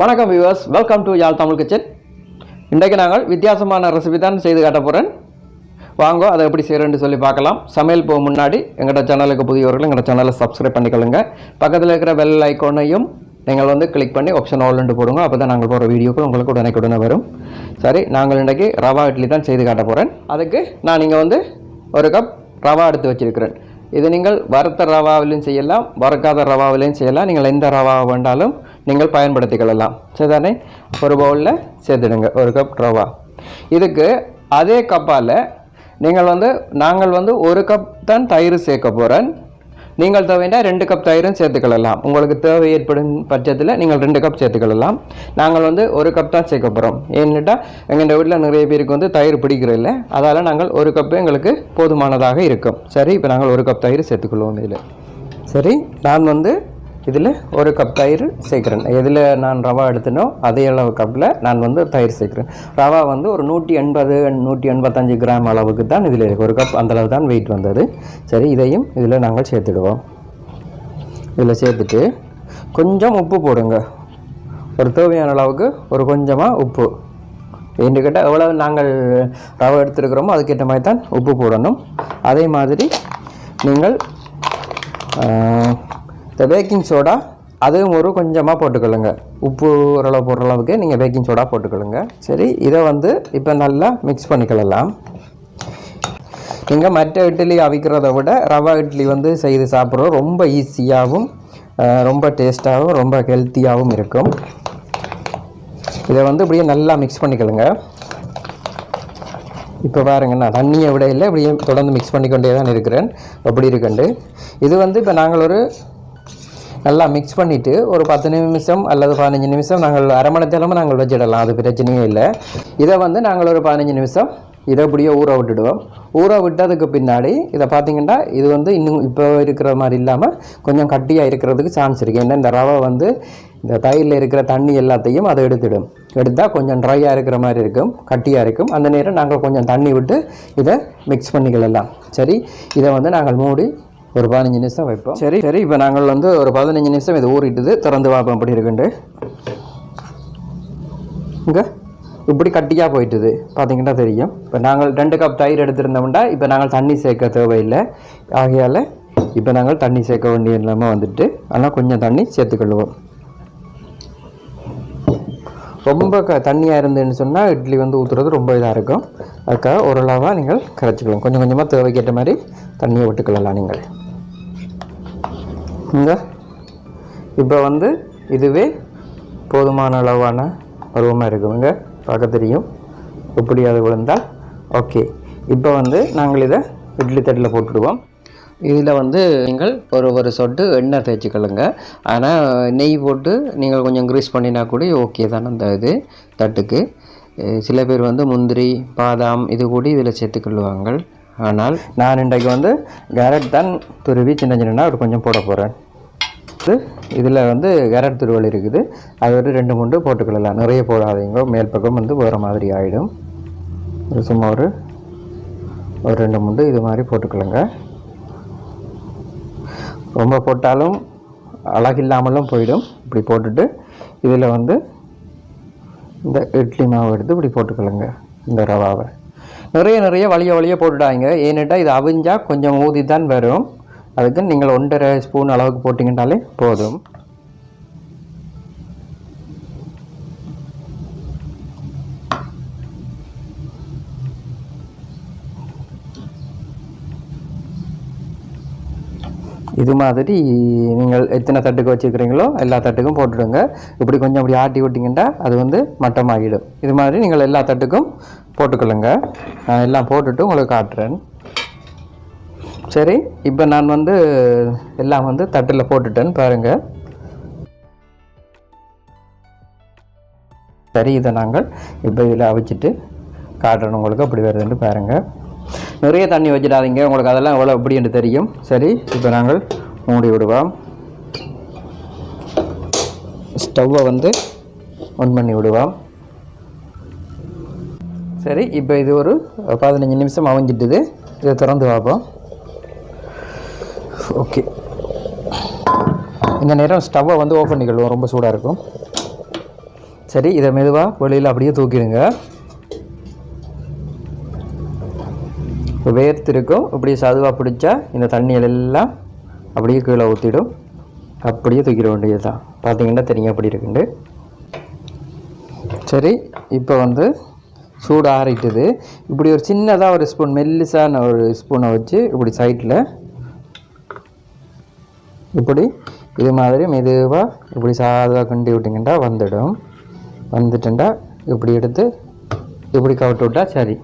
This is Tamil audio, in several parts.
வணக்கம் viewers welcome to Yazh Tamil kitchen. இன்றைக்கு நாங்கள் வித்தியாசமான ரெசிபி தான் செய்து காட்ட போகிறேன் வாங்க அதை எப்படி செய்கிறேன்னு சொல்லி பார்க்கலாம். சமையல் போக முன்னாடி எங்களோட சேனலுக்கு புதியவர்கள் எங்களோட சேனலை சப்ஸ்கிரைப் பண்ணிக்கொள்ளுங்க. பக்கத்தில் இருக்கிற வெல் ஐக்கோனையும் நீங்கள் வந்து கிளிக் பண்ணி ஆப்ஷன் ஆல்ரெண்டு போடுங்க. அப்போ தான் நாங்கள் போகிற வீடியோக்கள் உங்களுக்கு உடனே வரும். சரி நாங்கள் இன்றைக்கி ரவா இட்லி தான் செய்து காட்ட போகிறேன் அதுக்கு நான் இங்கே வந்து ஒரு கப் ரவா எடுத்து வச்சிருக்கிறேன். இது நீங்கள் வறுத்த ரவாவிலையும் செய்யலாம் வறுக்காத ரவாவிலையும் செய்யலாம். நீங்கள் எந்த ரவா வேண்டாலும் நீங்கள் பயன்படுத்திக் சரிதானே? ஒரு பவுலில் சேர்த்துடுங்க. ஒரு கப் ரவா. இதுக்கு அதே கப்பால் நீங்கள் வந்து நாங்கள் வந்து ஒரு கப் தான் தயிர் சேர்க்க போகிறேன் நீங்கள் தேவைன்னா ரெண்டு கப் தயிரும் சேர்த்துக்கொள்ளலாம் உங்களுக்கு தேவை ஏற்படும் பட்சத்தில் நீங்கள் ரெண்டு கப் சேர்த்துக்கொள்ளலாம் நாங்கள் வந்து ஒரு கப் தான் சேர்க்க போகிறோம் ஏன்னுட்டா எங்கள் வீட்டில் நிறைய பேருக்கு வந்து தயிர் பிடிக்கிறதில்ல அதால் நாங்கள் ஒரு கப்பு எங்களுக்கு போதுமானதாக இருக்கும். சரி இப்போ நாங்கள் ஒரு கப் தயிர் சேர்த்துக்கொள்வோம் இதில். சரி நான் வந்து இதில் ஒரு கப் தயிர் சேர்க்குறேன். எதில் நான் ரவா எடுத்தனோ அதே அளவு கப்பில் நான் வந்து தயிர் சேர்க்குறேன். ரவா வந்து ஒரு நூற்றி எண்பது நூற்றி எண்பத்தஞ்சு கிராம் அளவுக்கு தான் இதில் இருக்குது ஒரு கப் அந்த அளவு தான் வெயிட் வந்தது. சரி இதையும் இதில் நாங்கள் சேர்த்துடுவோம். இதில் சேர்த்துட்டு கொஞ்சம் உப்பு போடுங்க. ஒரு தேவையான அளவுக்கு ஒரு கொஞ்சமாக உப்பு. என்று கேட்டால் எவ்வளவு நாங்கள் ரவை எடுத்துருக்கிறோமோ அதுக்கேற்ற மாதிரி தான் உப்பு போடணும். அதே மாதிரி நீங்கள் இந்த பேக்கிங் சோடா அதுவும் ஒரு கொஞ்சமாக போட்டுக்கொள்ளுங்க. உப்பு ஓரளவு போடுற அளவுக்கு நீங்கள் பேக்கிங் சோடா போட்டுக்கொள்ளுங்க. சரி இதை வந்து இப்போ நல்லா மிக்ஸ் பண்ணிக்கலாம் நீங்கள் மற்ற இட்லி அவிக்கிறத விட ரவா இட்லி வந்து செய்து சாப்பிட்றது ரொம்ப ஈஸியாகவும் ரொம்ப டேஸ்ட்டாகவும் ரொம்ப ஹெல்த்தியாகவும் இருக்கும். இதை வந்து இப்படியே நல்லா மிக்ஸ் பண்ணிக்கலுங்க இப்போ பாருங்கண்ணா தண்ணியை விட இல்லை இப்படியே தொடர்ந்து மிக்ஸ் பண்ணிக்கொண்டே தான் இருக்கிறேன். அப்படி இருக்குண்டு. இது வந்து இப்போ நாங்கள் ஒரு நல்லா மிக்ஸ் பண்ணிவிட்டு ஒரு பத்து நிமிஷம் அல்லது பதினஞ்சு நிமிஷம் நாங்கள் அரை மணி நேரமும் நாங்கள் வச்சிடலாம். அது பிரச்சனையே இல்லை. இதை வந்து நாங்கள் ஒரு பதினஞ்சு நிமிஷம் இதை இப்படியே ஊற விட்டுடுவோம். ஊற விட்டதுக்கு பின்னாடி இதை பார்த்தீங்கன்னா இது வந்து இன்னும் இப்போ இருக்கிற மாதிரி இல்லாமல் கொஞ்சம் கட்டியாக இருக்கிறதுக்கு சான்ஸ் இருக்குது ஏன்னா இந்த ரவை வந்து இந்த தயிரில் இருக்கிற தண்ணி எல்லாத்தையும் அதை எடுத்துடும். எடுத்தால் கொஞ்சம் ட்ரையாக இருக்கிற மாதிரி இருக்கும் கட்டியாக இருக்கும். அந்த நேரம் நாங்கள் கொஞ்சம் தண்ணி விட்டு இதை மிக்ஸ் பண்ணிக்கலாம். சரி இதை வந்து நாங்கள் மூடி ஒரு பதினஞ்சு நிமிஷம் வைப்போம். சரி சரி இப்போ நாங்கள் வந்து ஒரு பதினஞ்சு நிமிஷம் இது ஊறிட்டுது திறந்து பார்ப்போம் இப்படி இருக்குண்டு இங்கே இப்படி கட்டியாக போயிட்டுது பார்த்தீங்கன்னா தெரியும். இப்போ நாங்கள் ரெண்டு கப் தயிர் எடுத்திருந்தோம்னா இப்போ நாங்கள் தண்ணி சேர்க்க தேவையில்லை. ஆகையால் இப்போ நாங்கள் தண்ணி சேர்க்க வேண்டிய இல்லாமல் வந்துட்டு ஆனால் கொஞ்சம் தண்ணி சேர்த்துக்கொள்வோம் ரொம்ப க தண்ணியாக இருந்துன்னு சொன்னால் இட்லி வந்து ஊற்றுறது ரொம்ப இதாக இருக்கும். அதுக்காக ஓரளவாக நீங்கள் கரைச்சிக்கலாம் கொஞ்சம் கொஞ்சமாக தேவைக்கேற்ற மாதிரி தண்ணியை விட்டுக்கொள்ளலாம் நீங்கள். இங்கே. இப்போ வந்து இதுவே போதுமான அளவான பருவமாக இருக்குங்க பார்க்க தெரியும். எப்படி அது விழுந்தால் ஓகே இப்போ வந்து நாங்கள் இதை இட்லி தட்டில் போட்டுடுவோம். இதில் வந்து நீங்கள் ஒரு ஒரு சொட்டு எண்ணெய் தேய்ச்சிக்கலுங்க ஆனால் நெய் போட்டு நீங்கள் கொஞ்சம் க்ரீஸ் பண்ணினா கூட ஓகே தானே அந்த இது தட்டுக்கு. சில பேர் வந்து முந்திரி பாதாம் இது கூட இதில் சேர்த்துக்கொள்ளுவாங்க ஆனால் நான் இன்றைக்கு வந்து கேரட் தான் துருவி சின்ன சின்னதாக ஒரு கொஞ்சம் போட போகிறேன் இதில் வந்து கேரட் துருவல் இருக்குது. அது ஒரு ரெண்டு மூன்று போட்டுக்கொள்ளலாம். நிறைய போடாதீங்க. மேல் பக்கம் வந்து வேறு மாதிரி ஆகிடும் ஒரு சும்மா ஒரு ஒரு ரெண்டு மூன்று இது மாதிரி போட்டுக்கொள்ளுங்க. ரொம்ப போட்டாலும் அழகில்லாமலும் போயிடும். இப்படி போட்டுட்டு இதில் வந்து இந்த இட்லி மாவு எடுத்து இப்படி போட்டுக்கொள்ளுங்க. இந்த ரவாவை. நிறைய நிறைய வழிய வழிய போட்டுடாங்க ஏன்னுட்டால் இது அவிஞ்சா கொஞ்சம் ஊதி தான் வரும். அதுக்கு நீங்கள் ஒன்றரை ஸ்பூன் அளவுக்கு போட்டிங்கனாலே போதும். இது மாதிரி நீங்கள் எத்தனை தட்டுக்கு வச்சுருக்கிறீங்களோ எல்லா தட்டுக்கும் போட்டுடுங்க. இப்படி கொஞ்சம் அப்படி ஆட்டி விட்டிங்கன்னா அது வந்து மட்டமாகிடும். இது மாதிரி நீங்கள் எல்லா தட்டுக்கும் போட்டுக்கொள்ளுங்க. நான் எல்லாம் போட்டுட்டு உங்களுக்கு காட்டுறேன். சரி இப்போ நான் வந்து எல்லாம் வந்து தட்டில் போட்டுட்டேன் பாருங்கள் சரி இதை நாங்கள் இப்போ இதில் அவிச்சிட்டு காட்டுறேன் உங்களுக்கு அப்படி வருதுன்னு பாருங்கள் நிறைய தண்ணி வச்சிடாதீங்க உங்களுக்கு அதெல்லாம் எவ்வளோ எப்படின்னு தெரியும். சரி இப்போ நாங்கள் மூடி விடுவோம். ஸ்டவ்வை வந்து ஆன் பண்ணி விடுவோம். சரி இப்போ இது ஒரு பதினஞ்சு நிமிஷம் அவிஞ்சிட்டுது இதை திறந்து பார்ப்போம். ஓகே இந்த நேரம் ஸ்டவ்வை வந்து ஓப்பன் பண்ணிக்கொள்வோம். ரொம்ப சூடாக இருக்கும். சரி இதை மெதுவாக வெளியில் அப்படியே தூக்கிடுங்க. இப்போ வேர்த்திருக்கும். இப்படி சதுவாக பிடிச்சா இந்த தண்ணியில் எல்லாம் அப்படியே கீழே ஊற்றிடும் அப்படியே தூக்கிட வேண்டியது தான் பார்த்தீங்கன்னா தெரியும் அப்படி இருக்குண்டு சரி இப்போ வந்து சூடு ஆறிட்டுது. இப்படி ஒரு சின்னதாக ஒரு ஸ்பூன் மெல்லிசான ஒரு ஸ்பூனை வச்சு இப்படி சைட்டில் இப்படி இது மாதிரி மெதுவாக இப்படி சாதுவாக கிண்டி விட்டிங்கன்னா வந்துடும். வந்துட்டுண்டா இப்படி எடுத்து இப்படி கவிட்டு விட்டா சரி.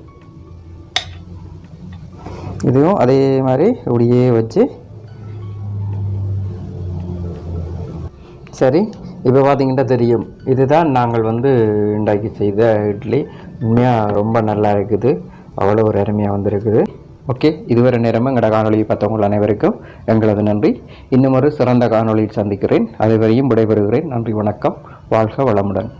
இதுவும் அதே மாதிரி இப்படியே வச்சு சரி இப்போ பார்த்தீங்கன்னா தெரியும். இதுதான் நாங்கள் வந்து உண்டாக்கி செய்த இட்லி. உண்மையாக ரொம்ப நல்லா இருக்குது. அவ்வளோ ஒரு அருமையாக வந்திருக்குது. ஓகே இதுவரை நேரமும் எங்களோட காணொலியை பார்த்தவங்கள் அனைவருக்கும் எங்களது நன்றி. இன்னும் ஒரு சிறந்த காணொலியில் சந்திக்கிறேன். அதுவரையும் விடைபெறுகிறேன். நன்றி வணக்கம். வாழ்க வளமுடன்.